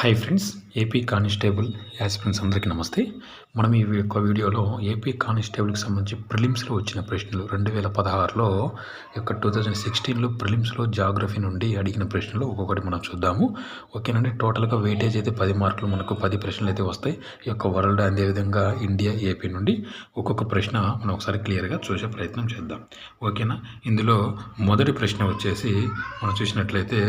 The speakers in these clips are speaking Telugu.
Hi friends AP constable aspirants అందరికీ నమస్తే. మనం ఈ యొక్క వీడియోలో ఏపీ కానిస్టేబుల్కి సంబంధించి ప్రిలిమ్స్లో వచ్చిన ప్రశ్నలు రెండు వేల పదహారులో యొక్క టూ థౌజండ్ సిక్స్టీన్లో ప్రిలిమ్స్లో జాగ్రఫీ నుండి అడిగిన ప్రశ్నలు ఒక్కొక్కటి మనం చూద్దాము. ఓకేనండి టోటల్గా వెయిటేజ్ అయితే పది మార్కులు మనకు పది ప్రశ్నలు అయితే వస్తాయి. ఈ యొక్క వరల్డ్ అదేవిధంగా ఇండియా ఏపీ నుండి ఒక్కొక్క ప్రశ్న మనం ఒకసారి క్లియర్గా చూసే ప్రయత్నం చేద్దాం. ఓకేనా? ఇందులో మొదటి ప్రశ్న వచ్చేసి మనం చూసినట్లయితే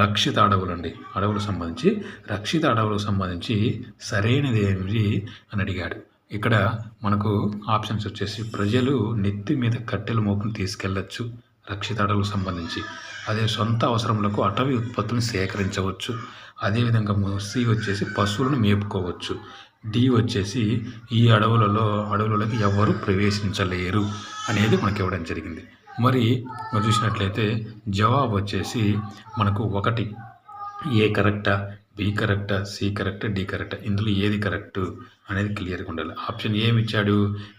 రక్షిత అడవులు అండి అడవులకు సంబంధించి రక్షిత అడవులకు సంబంధించి సరైనది ఏమిటి అని అడిగాడు. ఇక్కడ మనకు ఆప్షన్స్ వచ్చేసి ప్రజలు నెత్తి మీద కట్టెల మోపును తీసుకెళ్ళొచ్చు రక్షిత అడవులకు సంబంధించి. అదే సొంత అవసరములకు అటవీ ఉత్పత్తులను సేకరించవచ్చు. అదేవిధంగా సి వచ్చేసి పశువులను మేపుకోవచ్చు. డి వచ్చేసి ఈ అడవులలో అడవులలోకి ఎవరు ప్రవేశించలేరు అనేది మనకి ఇవ్వడం జరిగింది. మరి చూసినట్లయితే జవాబు వచ్చేసి మనకు ఒకటి. ఏ కరెక్టా? బి కరెక్టా సి కరెక్టా డి కరెక్టా? ఇందులో ఏది కరెక్ట్ అనేది క్లియర్గా ఉండాలి. ఆప్షన్ ఏమి ఇచ్చాడు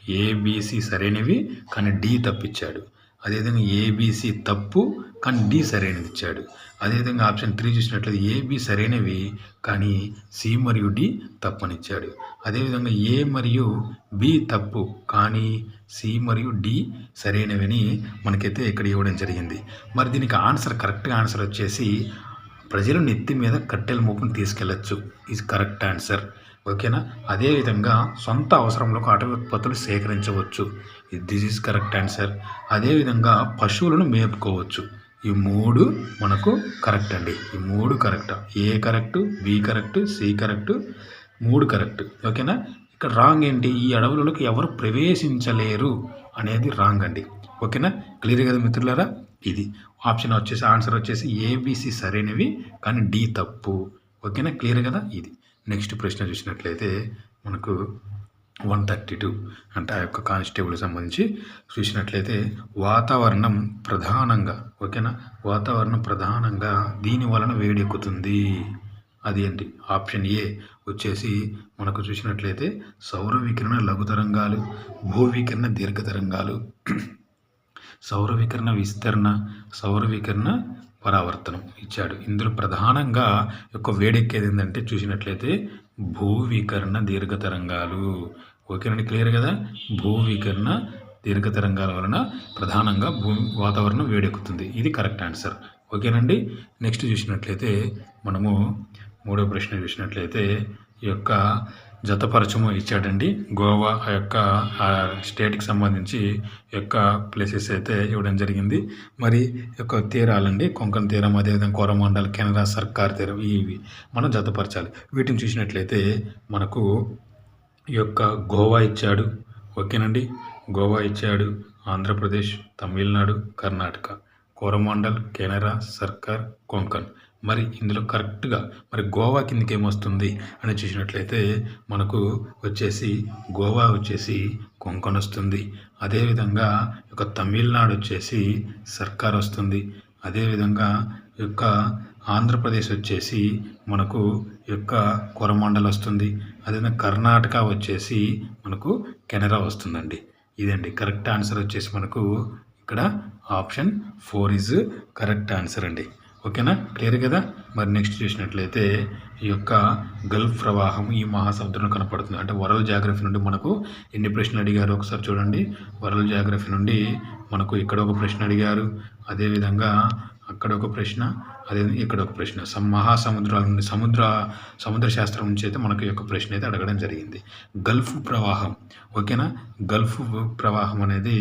ఏబిసి సరైనవి కానీ డి తప్పిచ్చాడు. అదేవిధంగా ఏబిసి తప్పు కానీ డి సరైనది ఇచ్చాడు. అదేవిధంగా ఆప్షన్ త్రీ చూసినట్లయితే ఏబి సరైనవి కానీ సి మరియు డి తప్పనిచ్చాడు. అదేవిధంగా ఏ మరియు బి తప్పు కానీ సి మరియు డి సరైనవి అని మనకైతే ఇక్కడ ఇవ్వడం జరిగింది. మరి దీనికి ఆన్సర్ కరెక్ట్గా ఆన్సర్ వచ్చేసి ప్రజలు నెత్తి మీద కట్టెల మోపును తీసుకెళ్ళొచ్చు ఇది కరెక్ట్ ఆన్సర్ ఓకేనా? అదేవిధంగా సొంత అవసరంలో అటవీ ఉత్పత్తులు సేకరించవచ్చు దిస్ ఈజ్ కరెక్ట్ ఆన్సర్ అదేవిధంగా పశువులను మేపుకోవచ్చు. ఈ మూడు మనకు కరెక్ట్ అండి. ఈ మూడు correct A correct B correct C correct మూడు కరెక్ట్ ఓకేనా? ఇక్కడ రాంగ్ ఏంటి? ఈ అడవులలోకి ఎవరు ప్రవేశించలేరు అనేది రాంగ్ అండి. ఓకేనా? క్లియర్ కదా మిత్రులారా? ఇది. ఆప్షన్ వచ్చేసి ఆన్సర్ వచ్చేసి ఏబిసి సరైనవి కానీ డి తప్పు. ఓకేనా క్లియర్ కదా? ఇది. నెక్స్ట్ ప్రశ్న చూసినట్లయితే మనకు వన్ థర్టీ టూ అంటే ఆ యొక్క కానిస్టేబుల్ సంబంధించి చూసినట్లయితే వాతావరణం ప్రధానంగా ఓకేనా వాతావరణం ప్రధానంగా దీని వలన వేడెక్కుతుంది. అది ఏంటి? ఆప్షన్ ఏ వచ్చేసి మనకు చూసినట్లయితే సౌర వికిరణ లఘు తరంగాలు భూ వికిరణ దీర్ఘ తరంగాలు సౌరవికరణ విస్తరణ సౌరవికరణ పరావర్తనం ఇచ్చాడు. ఇందులో ప్రధానంగా యొక్క వేడెక్కేది ఏంటంటే చూసినట్లయితే భూ వికరణ దీర్ఘ తరంగాలు ఓకేనండి? క్లియర్ కదా? భూ వికరణ దీర్ఘ తరంగాల వలన ప్రధానంగా భూమి వాతావరణం వేడెక్కుతుంది. ఇది కరెక్ట్ ఆన్సర్. ఓకేనండి? నెక్స్ట్ చూసినట్లయితే మనము మూడో ప్రశ్న చూసినట్లయితే ఈ యొక్క జతపరచము ఇచ్చాడండి. గోవా ఆ యొక్క ఆ స్టేట్కి సంబంధించి యొక్క ప్లేసెస్ అయితే ఇవ్వడం జరిగింది. మరి యొక్క తీరాలండి కొంకణ తీరం అదేవిధంగా కోరమండల్ కెనరా సర్కార్ తీరం ఇవి మనం జతపరచాలి. వీటిని చూసినట్లయితే మనకు ఈ యొక్క గోవా ఇచ్చాడు. ఓకేనండి? గోవా ఇచ్చాడు ఆంధ్రప్రదేశ్ తమిళనాడు కర్ణాటక. కోరమండల్ కెనరా సర్కార్ కొంకణ్. మరి ఇందులో కరెక్ట్గా మరి గోవా కిందకి ఏమొస్తుంది అని చూసినట్లయితే మనకు వచ్చేసి గోవా వచ్చేసి కొంకణ్ వస్తుంది అదేవిధంగా యొక్క తమిళనాడు వచ్చేసి సర్కార్ వస్తుంది అదేవిధంగా యొక్క ఆంధ్రప్రదేశ్ వచ్చేసి మనకు యొక్క కొరమండల్ వస్తుంది అదేవిధంగా కర్ణాటక వచ్చేసి మనకు కెనరా వస్తుందండి. ఇదండి కరెక్ట్ ఆన్సర్ వచ్చేసి మనకు ఇక్కడ option four is correct answer అండి. ఓకేనా? క్లియర్ కదా? మరి నెక్స్ట్ చూసినట్లయితే ఈ యొక్క గల్ఫ్ ప్రవాహం ఈ మహాసముద్రంలో కనపడుతుంది. అంటే వరల్డ్ జాగ్రఫీ నుండి మనకు ఎన్ని ప్రశ్నలు అడిగారు ఒకసారి చూడండి. వరల్డ్ జాగ్రఫీ నుండి మనకు ఇక్కడ ఒక ప్రశ్న అడిగారు. అదేవిధంగా అక్కడ ఒక ప్రశ్న అదే ఇక్కడ ఒక ప్రశ్న. సమ్ మహాసముద్రాల నుండి సముద్ర సముద్ర శాస్త్రం నుంచి అయితే మనకు ఈ యొక్క ప్రశ్న అయితే అడగడం జరిగింది. గల్ఫ్ ప్రవాహం ఓకేనా? గల్ఫ్ ప్రవాహం అనేది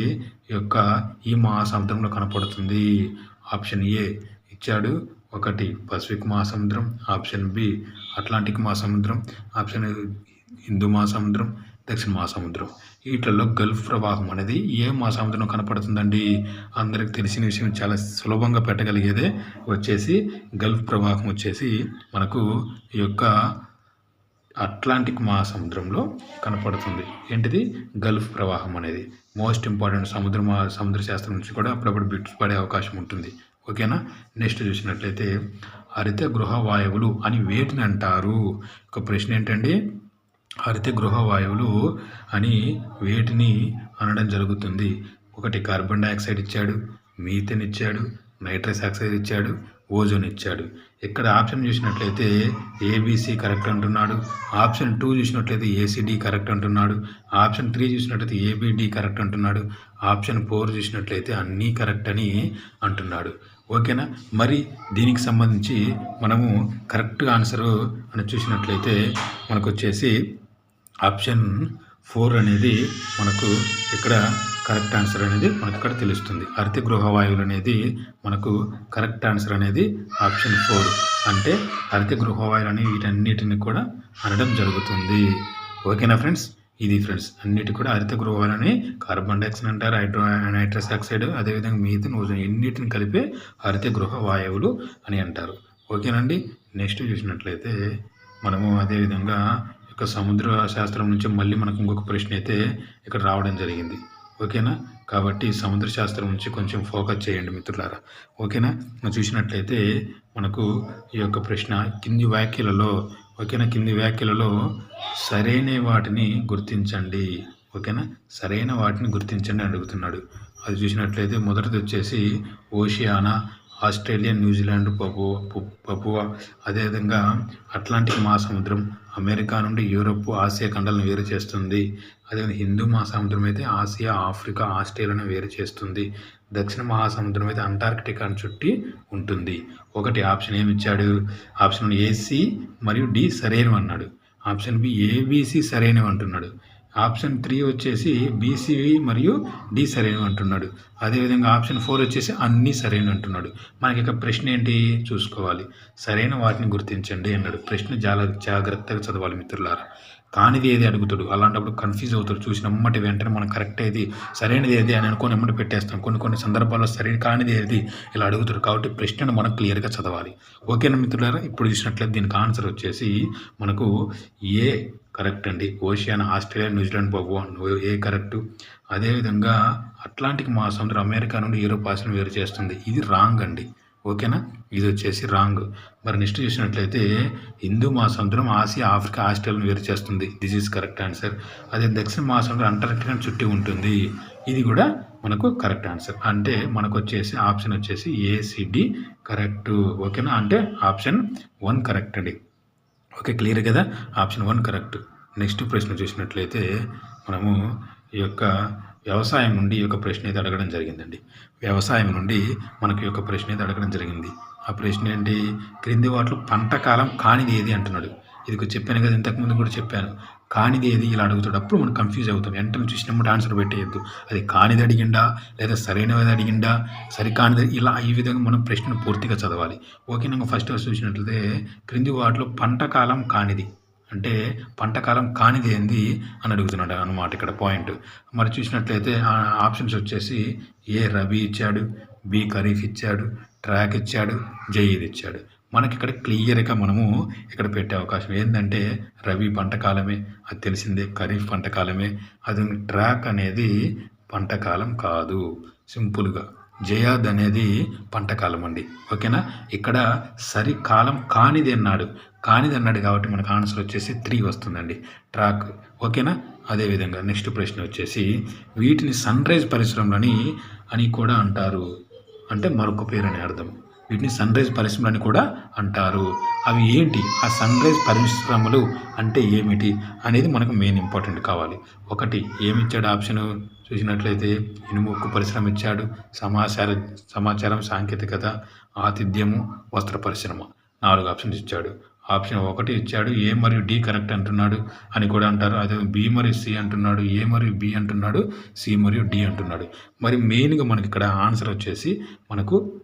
ఈ యొక్క ఈ మహాసముద్రంలో కనపడుతుంది. ఆప్షన్ ఏ ఇచ్చాడు. ఒకటి పసిఫిక్ మహాసముద్రం. ఆప్షన్ బి అట్లాంటిక్ మహాసముద్రం. ఆప్షన్ హిందూ మహాసముద్రం దక్షిణ మహాసముద్రం. వీటిల్లో గల్ఫ్ ప్రవాహం అనేది ఏ మహాసముద్రం కనపడుతుందండి? అందరికి తెలిసిన విషయం చాలా సులభంగా పెట్టగలిగేదే. వచ్చేసి గల్ఫ్ ప్రవాహం వచ్చేసి మనకు ఈ యొక్క అట్లాంటిక్ మహాసముద్రంలో కనపడుతుంది. ఏంటిది? గల్ఫ్ ప్రవాహం అనేది. మోస్ట్ ఇంపార్టెంట్ సముద్ర మా సముద్ర శాస్త్రం నుంచి కూడా అప్పుడప్పుడు బిట్స్ పడే అవకాశం ఉంటుంది. ఓకేనా? నెక్స్ట్ చూసినట్లయితే హరిత గృహ వాయువులు అని వేటిని అంటారు? ఒక ప్రశ్న ఏంటండి? హరిత గృహ వాయువులు అని వేటిని అనడం జరుగుతుంది. ఒకటి కార్బన్ డైఆక్సైడ్ ఇచ్చాడు మీథెన్ ఇచ్చాడు నైట్రస్ ఆక్సైడ్ ఇచ్చాడు ఓజోన్ ఇచ్చాడు. ఇక్కడ ఆప్షన్ చూసినట్లయితే ఏబీసీ కరెక్ట్ అంటున్నాడు. ఆప్షన్ టూ చూసినట్లయితే ఏసీడీ కరెక్ట్ అంటున్నాడు. ఆప్షన్ త్రీ చూసినట్లయితే ఏబిడి కరెక్ట్ అంటున్నాడు. ఆప్షన్ ఫోర్ చూసినట్లయితే అన్నీ కరెక్ట్ అని అంటున్నాడు. ఓకేనా? మరి దీనికి సంబంధించి మనము కరెక్ట్ ఆన్సరు అని చూసినట్లయితే మనకు వచ్చేసి ఆప్షన్ ఫోర్ అనేది మనకు ఇక్కడ కరెక్ట్ ఆన్సర్ అనేది మనకు ఇక్కడ తెలుస్తుంది. అర్తి గృహ వాయువులు అనేది మనకు కరెక్ట్ ఆన్సర్ అనేది ఆప్షన్ ఫోర్. అంటే అర్తి గృహ వాయువులు అనేవి వీటన్నిటిని కూడా అనడం జరుగుతుంది. ఓకేనా ఫ్రెండ్స్? ఇది ఫ్రెండ్స్ అన్నిటి కూడా హరిత గృహాలని కార్బన్ డైఆక్సైడ్ అంటారు హైడ్రో నైట్రస్ ఆక్సైడ్ అదేవిధంగా మీథన్ ఓజోన్ ఎన్నిటిని కలిపే హరిత గృహ వాయువులు అని అంటారు. ఓకేనండి? నెక్స్ట్ చూసినట్లయితే మనము అదేవిధంగా ఇక సముద్ర శాస్త్రం నుంచి మళ్ళీ మనకు ఇంకొక ప్రశ్న అయితే ఇక్కడ రావడం జరిగింది. ఓకేనా? కాబట్టి సముద్ర శాస్త్రం నుంచి కొంచెం ఫోకస్ చేయండి మిత్రులారా. ఓకేనా? చూసినట్లయితే మనకు ఈ యొక్క ప్రశ్న కింది వ్యాఖ్యలలో ఓకేనా? కింది వ్యాఖ్యలలో సరైన వాటిని గుర్తించండి. ఓకేనా? సరైన వాటిని గుర్తించండి అడుగుతున్నాడు. అది చూసినట్లయితే మొదటిది వచ్చేసి Oceania Australia New Zealand Papua Papua అదేవిధంగా అట్లాంటిక్ మహాసముద్రం అమెరికా నుండి యూరప్ ఆసియా ఖండాలను వేరు చేస్తుంది. అదేవిధంగా హిందూ మహాసముద్రం అయితే ఆసియా ఆఫ్రికా ఆస్ట్రేలియాను వేరు చేస్తుంది. దక్షిణ మహాసముద్రం అయితే అంటార్కిటికాను చుట్టి ఉంటుంది. ఒకటి ఆప్షన్ ఏమి ఇచ్చాడు? ఆప్షన్ ఏసీ మరియు డి సరైనవి అన్నాడు. ఆప్షన్ బి ఏబీసీ సరైనవి అంటున్నాడు. ఆప్షన్ త్రీ వచ్చేసి బీసీవి మరియు డి సరైనవి అంటున్నాడు. అదేవిధంగా ఆప్షన్ ఫోర్ వచ్చేసి అన్నీ సరైనవి అంటున్నాడు. మనకి ఇక ప్రశ్న ఏంటి చూసుకోవాలి. సరైన వాటిని గుర్తించండి అన్నాడు. ప్రశ్న చాలా జాగ్రత్తగా చదవాలి మిత్రులారా. కానిది ఏది అడుగుతాడు. అలాంటప్పుడు కన్ఫ్యూజ్ అవుతాడు. చూసిన అమ్మటి వెంటనే మనం కరెక్ట్ ఏది సరైనది ఏది అని అనుకుని ఎమ్మటి పెట్టేస్తాం. కొన్ని కొన్ని సందర్భాల్లో సరైన కానిది ఏది ఇలా అడుగుతాడు. కాబట్టి ప్రశ్నను మనం క్లియర్గా చదవాలి. ఓకేనా మిత్రులారా? ఇప్పుడు చూసినట్లయితే దీనికి ఆన్సర్ వచ్చేసి మనకు ఏ కరెక్ట్ అండి. ఓషియానా ఆస్ట్రేలియా న్యూజిలాండ్ భగవాన్ ఏ కరెక్ట్? అదేవిధంగా అట్లాంటిక్ మహాసముద్రం అమెరికా నుండి యూరోప్ ఆసియాను వేరు చేస్తుంది. ఇది రాంగ్ అండి. ఓకేనా? ఇది వచ్చేసి రాంగ్. మరి నెక్స్ట్ చూసినట్లయితే హిందూ మహాసముద్రం ఆసియా ఆఫ్రికా ఆస్ట్రేలియాను వేరు చేస్తుంది. దిస్ ఈజ్ కరెక్ట్ ఆన్సర్ అదే దక్షిణ మహాసముద్రం అని చుట్టి ఉంటుంది. ఇది కూడా మనకు కరెక్ట్ ఆన్సర్ అంటే మనకు వచ్చేసి ఆప్షన్ వచ్చేసి ఏసిడి కరెక్ట్ ఓకేనా? అంటే ఆప్షన్ వన్ కరెక్ట్ అండి. ఓకే క్లియర్ కదా? Option one correct. నెక్స్ట్ ప్రశ్న చూసినట్లయితే మనము ఈ యొక్క వ్యవసాయం నుండి ఈ యొక్క ప్రశ్న అయితే అడగడం జరిగిందండి. వ్యవసాయం నుండి మనకు యొక్క ప్రశ్న అయితే అడగడం జరిగింది. ఆ ప్రశ్న ఏంటి? క్రింది వాటిలో పంట కాలం కానిది ఏది అంటున్నాడు. ఇది చెప్పాను కదా ఇంతకుముందు కూడా చెప్పాను. కానిది ఏది ఇలా అడుగుతున్నప్పుడు మనం కన్ఫ్యూజ్ అవుతాం. వెంటనే చూసినప్పుడు ఆన్సర్ పెట్టేయద్దు. అది కానిది అడిగిండా లేదా సరైనది అడిగిండా సరికానిది ఇలా ఈ విధంగా మనం ప్రశ్నను పూర్తిగా చదవాలి. ఓకే నాకు ఫస్ట్ చూసినట్లయితే క్రింది వాటిలో పంట కాలం కానిది అంటే పంటకాలం కానిది ఏంది అని అడుగుతున్నాడు అనమాట ఇక్కడ పాయింట్ మరి చూసినట్లయితే ఆప్షన్స్ వచ్చేసి ఏ రబీ ఇచ్చాడు బి ఖరీఫ్ ఇచ్చాడు ట్రాక్ ఇచ్చాడు జయీద్ ఇచ్చాడు. మనకి ఇక్కడ క్లియర్గా మనము ఇక్కడ పెట్టే అవకాశం. ఏంటంటే రబీ పంటకాలమే అది తెలిసిందే ఖరీఫ్ పంటకాలమే అది ట్రాక్ అనేది పంటకాలం కాదు సింపుల్గా. జయాద్ అనేది పంటకాలం అండి. ఓకేనా? ఇక్కడ సరికాలం కానిది అన్నాడు. కానిది అన్నాడు కాబట్టి మనకు ఆన్సర్ వచ్చేసి త్రీ వస్తుందండి. ట్రాక్. ఓకేనా? అదేవిధంగా నెక్స్ట్ ప్రశ్న వచ్చేసి వీటిని సన్ రైజ్ పరిశ్రమలని అని కూడా అంటారు. అంటే మరొక పేరు అని అర్థం. వీటిని సన్ రైజ్ పరిశ్రమలని కూడా అంటారు. అవి ఏంటి? ఆ సన్ రైజ్ పరిశ్రమలు అంటే ఏమిటి అనేది మనకు మెయిన్ ఇంపార్టెంట్ కావాలి. ఒకటి ఏమిచ్చాడు ఆప్షన్? చూసినట్లయితే ఇనుము ఉక్కు పరిశ్రమ ఇచ్చాడు. సమాచార సమాచారం సాంకేతికత ఆతిథ్యము వస్త్ర పరిశ్రమ నాలుగు ఆప్షన్స్ ఇచ్చాడు. ఆప్షన్ ఒకటి ఇచ్చాడు. ఏ మరియు డి కరెక్ట్ అంటున్నాడు అని కూడా అంటారు. అదే బి మరియు సి అంటున్నాడు. ఏ మరియు బి అంటున్నాడు. సి మరియు డి అంటున్నాడు. మరి మెయిన్గా మనకి ఇక్కడ ఆన్సర్ వచ్చేసి మనకు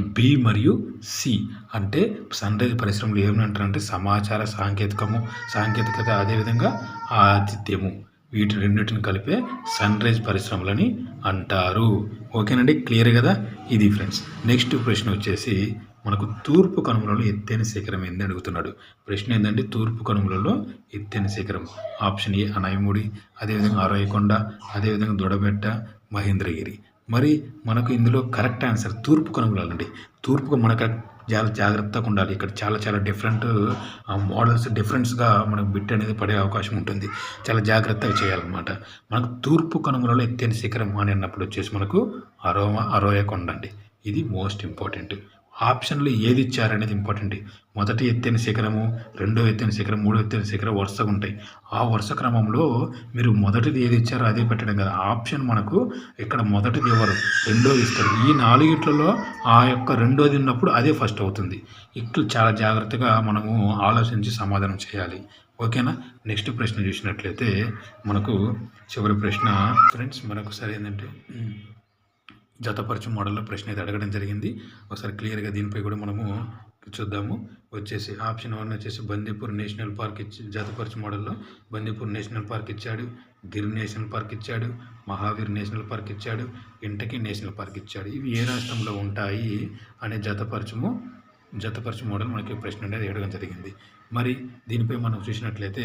బి మరియు సి అంటే సన్ రైజ్ పరిశ్రమలు ఏమంటారంటే సమాచార సాంకేతికము సాంకేతికత అదేవిధంగా ఆతిథ్యము. వీటి రెండింటిని కలిపే సన్ రైజ్ పరిశ్రమలని అంటారు. ఓకేనండి? క్లియర్ కదా? ఇది ఫ్రెండ్స్. నెక్స్ట్ ప్రశ్న వచ్చేసి మనకు తూర్పు కనుమలలో ఎత్తైన శిఖరం ఏంది అడుగుతున్నాడు. ప్రశ్న ఏంటంటే తూర్పు కనుమలలో ఎత్తైన శిఖరం. ఆప్షన్ ఏ అనయముడి అదేవిధంగా అరవైకొండ అదేవిధంగా దొడబెట్ట మహేంద్రగిరి. మరి మనకు ఇందులో కరెక్ట్ ఆన్సర్ తూర్పు కనుగొనాలండి అండి తూర్పుకు మనకు చాలా జాగ్రత్తగా ఉండాలి. ఇక్కడ చాలా చాలా డిఫరెంట్ మోడల్స్ డిఫరెన్స్గా మనకు బిట్ అనేది పడే అవకాశం ఉంటుంది. చాలా జాగ్రత్తగా చేయాలన్నమాట. మనకు తూర్పు కనుమలలో ఎత్తైన శిఖరం అని అన్నప్పుడు వచ్చేసి మనకు అరవ అరోయ కొండ అండి. ఇది మోస్ట్ ఇంపార్టెంట్. ఆప్షన్లు ఏది ఇచ్చారనేది ఇంపార్టెంట్. మొదటి ఎత్తైన శిఖరము రెండో ఎత్తైన శిఖరం మూడో ఎత్తైన శిఖరం వరుసగా ఉంటాయి. ఆ వరుస క్రమంలో మీరు మొదటిది ఏది ఇచ్చారో అదే పెట్టడం కదా. ఆప్షన్ మనకు ఇక్కడ మొదటిది ఎవరు? రెండోది ఇస్తారు. ఈ నాలుగిట్లలో ఆ యొక్క రెండోది ఉన్నప్పుడు అదే ఫస్ట్ అవుతుంది. ఇట్లు చాలా జాగ్రత్తగా మనము ఆలోచించి సమాధానం చేయాలి. ఓకేనా? నెక్స్ట్ ప్రశ్న చూసినట్లయితే మనకు చివరి ప్రశ్న. ఫ్రెండ్స్ మరొకసారి ఏంటంటే జతపరచు మోడల్లో ప్రశ్న అయితే అడగడం జరిగింది. ఒకసారి క్లియర్గా దీనిపై కూడా మనము చూద్దాము. వచ్చేసి ఆప్షన్ వన్ వచ్చేసి బందీపూర్ నేషనల్ పార్క్ ఇచ్చి జతపరచు మోడల్లో బందీపూర్ నేషనల్ పార్క్ ఇచ్చాడు. గిర్ నేషనల్ పార్క్ ఇచ్చాడు. మహావీర్ నేషనల్ పార్క్ ఇచ్చాడు. ఇంటకి నేషనల్ పార్క్ ఇచ్చాడు. ఇవి ఏ రాష్ట్రంలో ఉంటాయి అనే జతపరచము జతపరచు మోడల్ మనకి ప్రశ్న అనేది అడగడం జరిగింది. మరి దీనిపై మనం చూసినట్లయితే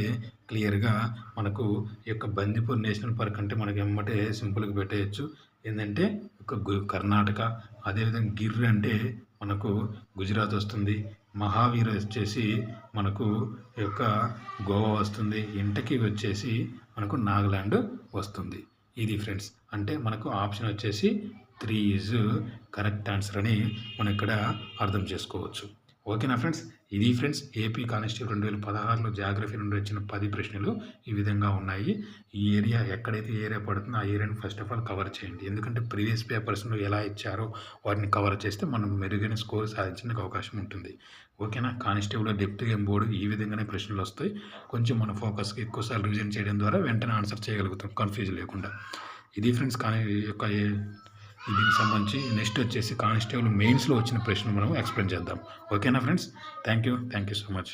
క్లియర్గా మనకు ఈ యొక్క బందీపూర్ నేషనల్ పార్క్ అంటే మనకి ఎమ్మటే సింపుల్గా పెట్టేయచ్చు. ఏంటంటే కర్ణాటక అదేవిధంగా గిర్ అంటే మనకు గుజరాత్ వస్తుంది. మహావీర్ వచ్చేసి మనకు యొక్క గోవా వస్తుంది. ఇంటకి వచ్చేసి మనకు నాగాలాండ్ వస్తుంది. ఇది ఫ్రెండ్స్ అంటే మనకు ఆప్షన్ వచ్చేసి త్రీ ఈజ్ కరెక్ట్ ఆన్సర్ అని మనం ఇక్కడ అర్థం చేసుకోవచ్చు. ఓకేనా ఫ్రెండ్స్? ఇది ఫ్రెండ్స్ ఏపీ కానిస్టేబుల్ రెండు వేల పదహారులో జాగ్రఫీ నుండి వచ్చిన పది ప్రశ్నలు ఈ విధంగా ఉన్నాయి. ఈ ఏరియా ఎక్కడైతే ఏరియా పడుతుందో ఆ ఏరియాని ఫస్ట్ ఆఫ్ ఆల్ కవర్ చేయండి. ఎందుకంటే ప్రీవియస్ పేపర్స్లో ఎలా ఇచ్చారో వాటిని కవర్ చేస్తే మనం మెరుగైన స్కోర్ సాధించడానికి అవకాశం ఉంటుంది. ఓకేనా? కానిస్టేబుల్ డెప్త్ గేమ్ బోర్డు ఈ విధంగానే ప్రశ్నలు వస్తాయి. కొంచెం మన ఫోకస్కి ఎక్కువసార్లు రివిజన్ చేయడం ద్వారా వెంటనే ఆన్సర్ చేయగలుగుతాం. కన్ఫ్యూజ్ లేకుండా. ఇది ఫ్రెండ్స్ కానీ యొక్క దీనికి సంబంధించి నెక్స్ట్ వచ్చేసి కానిస్టేబుల్ మెయిన్స్లో వచ్చిన ప్రశ్న మనం ఎక్స్ప్లెయిన్ చేద్దాం. ఓకేనా friends thank you thank you so much